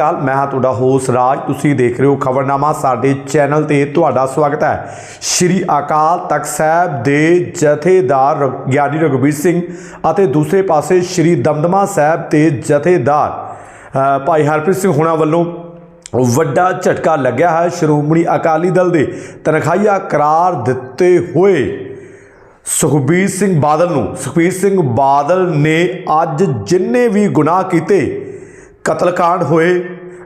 ਕਾਲ, ਮੈਂ ਹਾਂ ਤੁਹਾਡਾ ਹੋਸਟ ਰਾਜ, ਤੁਸੀਂ ਦੇਖ ਰਹੇ ਹੋ ਖਬਰਨਾਮਾ, ਸਾਡੇ ਚੈਨਲ ਤੇ ਤੁਹਾਡਾ ਸਵਾਗਤ ਹੈ। ਸ਼੍ਰੀ ਅਕਾਲ ਤਖਤ ਸਾਹਿਬ ਦੇ ਜਥੇਦਾਰ ਰ- ਗਿਆਨੀ ਰਘੁਬੀਰ ਸਿੰਘ ਅਤੇ ਦੂਸਰੇ ਪਾਸੇ ਸ਼੍ਰੀ ਦਮਦਮਾ ਸਾਹਿਬ ਦੇ ਜਥੇਦਾਰ ਭਾਈ ਹਰਪ੍ਰੀਤ ਸਿੰਘ ਹੁਣਾਂ ਵੱਲੋਂ ਵੱਡਾ ਝਟਕਾ ਲੱਗਿਆ ਹੈ। ਸ਼੍ਰੋਮਣੀ ਅਕਾਲੀ ਦਲ ਦੇ ਤਨਖਾਹੀਆ ਕਰਾਰ ਦਿੱਤੇ ਹੋਏ ਸੁਖਬੀਰ ਸਿੰਘ ਬਾਦਲ ਨੂੰ, ਸੁਖਬੀਰ ਸਿੰਘ ਬਾਦਲ ਨੇ ਅੱਜ ਜਿੰਨੇ ਵੀ ਗੁਨਾਹ ਕੀਤੇ ਕਤਲकांड ਹੋਏ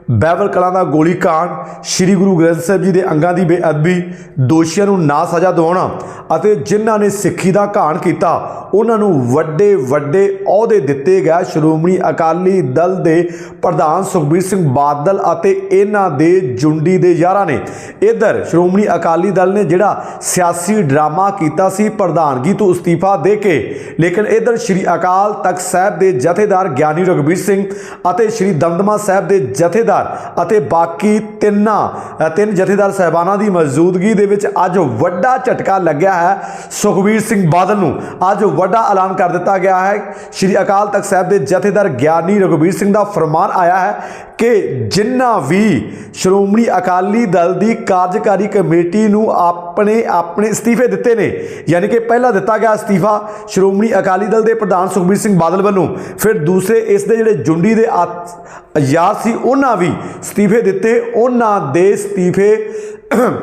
ਬਹਿਬਲ ਕਲਾਂ ਦਾ ਗੋਲੀ ਕਾਂਡ। ਸ੍ਰੀ ਗੁਰੂ ਗ੍ਰੰਥ ਸਾਹਿਬ ਜੀ ਦੇ ਅੰਗਾਂ ਦੀ ਬੇਅਦਬੀ, ਦੋਸ਼ੀਆਂ ਨੂੰ ਨਾ ਸਜ਼ਾ ਦਿਵਾਉਣਾ ਅਤੇ ਜਿਨ੍ਹਾਂ ਨੇ ਸਿੱਖੀ ਦਾ ਘਾਣ ਕੀਤਾ, ਉਹਨਾਂ ਨੂੰ ਵੱਡੇ ਵੱਡੇ ਅਹੁਦੇ ਦਿੱਤੇ ਗਏ। ਸ਼੍ਰੋਮਣੀ ਅਕਾਲੀ ਦਲ ਦੇ ਪ੍ਰਧਾਨ ਸੁਖਬੀਰ ਸਿੰਘ ਬਾਦਲ ਅਤੇ ਇਹਨਾਂ ਦੇ ਜੁੰਡੀ ਦੇ ਯਾਰਾਂ ਨੇ ਇਧਰ ਸ਼੍ਰੋਮਣੀ ਅਕਾਲੀ ਦਲ ਨੇ ਜਿਹੜਾ ਸਿਆਸੀ ਡਰਾਮਾ ਕੀਤਾ ਸੀ, ਪ੍ਰਧਾਨਗੀ ਤੋਂ ਅਸਤੀਫਾ ਦੇ ਕੇ, ਲੇਕਿਨ ਇਧਰ ਸ਼੍ਰੀ ਅਕਾਲ ਤਖਤ ਸਾਹਿਬ ਦੇ ਜਥੇਦਾਰ ਗਿਆਨੀ ਰਘਬੀਰ ਸਿੰਘ ਅਤੇ ਸ਼੍ਰੀ ਦਮਦਮਾ ਸਾਹਿਬ ਦੇ ਜਥੇਦਾਰ ਅਤੇ ਬਾਕੀ ਤਿੰਨਾਂ ਤਿੰਨ ਜਥੇਦਾਰ ਸਹਿਬਾਨਾਂ ਦੀ ਮੌਜੂਦਗੀ ਦੇ ਵਿੱਚ ਅੱਜ ਵੱਡਾ ਝਟਕਾ ਲੱਗਿਆ ਹੈ ਸੁਖਬੀਰ ਸਿੰਘ ਬਾਦਲ ਨੂੰ। ਅੱਜ ਵੱਡਾ ਐਲਾਨ ਕਰ ਦਿੱਤਾ ਗਿਆ ਹੈ। ਸ਼੍ਰੀ ਅਕਾਲ ਤਖਤ ਸਾਹਿਬ ਦੇ ਜਥੇਦਾਰ ਗਿਆਨੀ ਰਘਬੀਰ ਸਿੰਘ ਦਾ ਫਰਮਾਨ ਆਇਆ ਹੈ ਕਿ ਜਿਨ੍ਹਾਂ ਵੀ ਸ਼੍ਰੋਮਣੀ ਅਕਾਲੀ ਦਲ ਦੀ ਕਾਰਜਕਾਰੀ ਕਮੇਟੀ ਨੂੰ ਆਪਣੇ ਆਪਣੇ ਅਸਤੀਫੇ ਦਿੱਤੇ ਨੇ, ਯਾਨੀ ਕਿ ਪਹਿਲਾ ਦਿੱਤਾ ਗਿਆ ਅਸਤੀਫਾ ਸ਼੍ਰੋਮਣੀ ਅਕਾਲੀ ਦਲ ਦੇ ਪ੍ਰਧਾਨ ਸੁਖਬੀਰ ਸਿੰਘ ਬਾਦਲ ਵੱਲੋਂ, ਫਿਰ ਦੂਸਰੇ ਇਸ ਦੇ ਜਿਹੜੇ ਜੁੰਡੀ ਦੇ ਆਤ- ਸੀ, ਉਹਨਾਂ ਵੀ ਅਸਤੀਫੇ ਦਿੱਤੇ। ਉਹਨਾਂ ਦੇ ਅਸਤੀਫੇ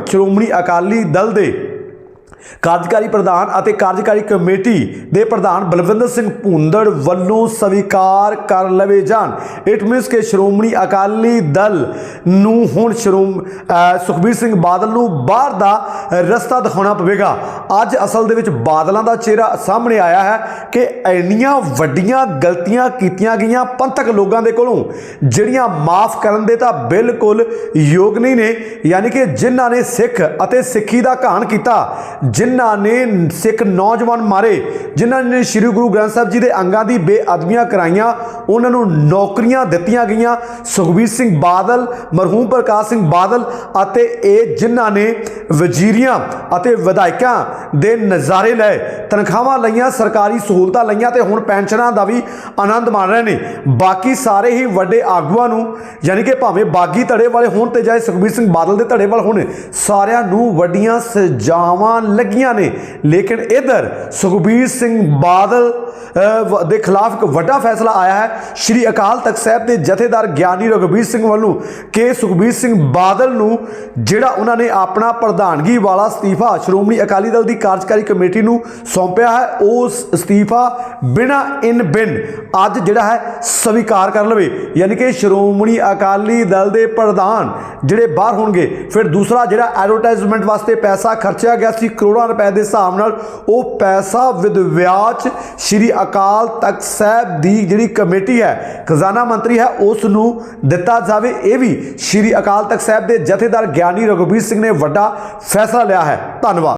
ਸ਼੍ਰੋਮਣੀ ਅਕਾਲੀ ਦਲ ਦੇ ਕਾਰਜਕਾਰੀ ਪ੍ਰਧਾਨ ਅਤੇ ਕਾਰਜਕਾਰੀ ਕਮੇਟੀ ਦੇ ਪ੍ਰਧਾਨ ਬਲਵਿੰਦਰ ਸਿੰਘ ਭੁੰਦੜ ਵੱਲੋਂ ਸਵੀਕਾਰ ਕਰ ਲਵੇ ਜਾਣ। ਇਟ ਮੀਨਸ ਕਿ ਸ਼੍ਰੋਮਣੀ ਅਕਾਲੀ ਦਲ ਨੂੰ ਹੁਣ ਸ਼੍ਰੋਮ ਸੁਖਬੀਰ ਸਿੰਘ ਬਾਦਲ ਨੂੰ ਬਾਹਰ ਦਾ ਰਸਤਾ ਦਿਖਾਉਣਾ ਪਵੇਗਾ। ਅੱਜ ਅਸਲ ਦੇ ਵਿੱਚ ਬਾਦਲਾਂ ਦਾ ਚਿਹਰਾ ਸਾਹਮਣੇ ਆਇਆ ਹੈ ਕਿ ਇੰਨੀਆਂ ਵੱਡੀਆਂ ਗਲਤੀਆਂ ਕੀਤੀਆਂ ਗਈਆਂ ਪੰਥਕ ਲੋਕਾਂ ਦੇ ਕੋਲੋਂ, ਜਿਹੜੀਆਂ ਮਾਫ ਕਰਨ ਦੇ ਤਾਂ ਬਿਲਕੁਲ ਯੋਗ ਨਹੀਂ ਨੇ। ਯਾਨੀ ਕਿ ਜਿਨ੍ਹਾਂ ਨੇ ਸਿੱਖ ਅਤੇ ਸਿੱਖੀ ਦਾ ਘਾਣ ਕੀਤਾ ਜਿਨ੍ਹਾਂ ਨੇ ਸਿੱਖ ਨੌਜਵਾਨ ਮਾਰੇ, ਜਿਨ੍ਹਾਂ ਨੇ ਸ੍ਰੀ ਗੁਰੂ ਗ੍ਰੰਥ ਸਾਹਿਬ ਜੀ ਦੇ ਅੰਗਾਂ ਦੀ ਬੇਅਦਬੀਆਂ ਕਰਾਈਆਂ, ਉਹਨਾਂ ਨੂੰ ਨੌਕਰੀਆਂ ਦਿੱਤੀਆਂ ਗਈਆਂ। ਸੁਖਬੀਰ ਸਿੰਘ ਬਾਦਲ, ਮਰਹੂਮ ਪ੍ਰਕਾਸ਼ ਸਿੰਘ ਬਾਦਲ ਅਤੇ ਇਹ ਜਿਨ੍ਹਾਂ ਨੇ ਵਜ਼ੀਰੀਆਂ ਅਤੇ ਵਿਧਾਇਕਾਂ ਦੇ ਨਜ਼ਾਰੇ ਲਏ, ਤਨਖਾਹਾਂ ਲਈਆਂ, ਸਰਕਾਰੀ ਸਹੂਲਤਾਂ ਲਈਆਂ ਤੇ ਹੁਣ ਪੈਨਸ਼ਨਾਂ ਦਾ ਵੀ ਆਨੰਦ ਮਾਣ ਰਹੇ ਨੇ। ਬਾਕੀ ਸਾਰੇ ਹੀ ਵੱਡੇ ਆਗੂਆਂ ਨੂੰ, ਯਾਨੀ ਕਿ ਭਾਵੇਂ ਬਾਗੀ ਧੜੇ ਵਾਲੇ ਹੋਣ ਤੇ ਜਾਏ, ਸੁਖਬੀਰ ਸਿੰਘ ਬਾਦਲ ਦੇ ਧੜੇ ਵਾਲੇ ਹੋਣ, ਸਾਰਿਆਂ ਨੂੰ ਵੱਡੀਆਂ ਸਜ਼ਾਵਾਂ ਲੱਗੀਆਂ ਨੇ। ਲੇਕਿਨ ਇਧਰ ਸੁਖਬੀਰ ਸਿੰਘ ਬਾਦਲ ਦੇ ਖਿਲਾਫ ਇੱਕ ਵੱਡਾ ਫੈਸਲਾ ਆਇਆ ਹੈ। ਸ਼੍ਰੀ ਅਕਾਲ ਤਖਤ ਸਾਹਿਬ ਦੇ ਜਥੇਦਾਰ ਗਿਆਨੀ ਰਘਬੀਰ ਸਿੰਘ ਵੱਲੋਂ ਕਿ ਸੁਖਬੀਰ ਸਿੰਘ ਬਾਦਲ ਨੂੰ, ਜਿਹੜਾ ਉਹਨਾਂ ਨੇ ਆਪਣਾ ਪ੍ਰਧਾਨਗੀ ਵਾਲਾ ਅਸਤੀਫਾ ਸ਼੍ਰੋਮਣੀ ਅਕਾਲੀ ਦਲ ਦੀ ਕਾਰਜਕਾਰੀ ਕਮੇਟੀ ਨੂੰ ਸੌਂਪਿਆ ਹੈ ਉਸ ਅਸਤੀਫਾ ਬਿਨਾ ਇਨ ਬਿਨ ਅੱਜ ਜਿਹੜਾ ਹੈ ਸਵੀਕਾਰ ਕਰ ਲਵੇ। ਯਾਨੀ ਕਿ ਸ਼੍ਰੋਮਣੀ ਅਕਾਲੀ ਦਲ ਦੇ ਪ੍ਰਧਾਨ ਜਿਹੜੇ ਬਾਹਰ ਹੋਣਗੇ, ਫਿਰ ਦੂਸਰਾ ਜਿਹੜਾ ਐਡਵਰਟਾਈਜ਼ਮੈਂਟ ਵਾਸਤੇ ਪੈਸਾ ਖਰਚਿਆ ਗਿਆ ਸੀ, ਕਰੋੜਾਂ ਕਰੋੜਾਂ ਰੁਪਏ ਦੇ ਹਿਸਾਬ ਨਾਲ ਉਹ ਪੈਸਾ ਵਿਦ ਵਿਆਜ ਸ਼੍ਰੀ ਅਕਾਲ ਤਖਤ ਸਾਹਿਬ ਦੀ ਜਿਹੜੀ ਕਮੇਟੀ ਹੈ, ਖਜ਼ਾਨਾ ਮੰਤਰੀ ਹੈ ਉਸ ਨੂੰ ਦਿੱਤਾ ਜਾਵੇ। ਇਹ ਵੀ ਸ਼੍ਰੀ ਅਕਾਲ ਤਖਤ ਸਾਹਿਬ ਦੇ ਜਥੇਦਾਰ ਗਿਆਨੀ ਰਘੁਬੀਰ ਸਿੰਘ ਨੇ ਵੱਡਾ ਫੈਸਲਾ ਲਿਆ ਹੈ। ਧੰਨਵਾਦ।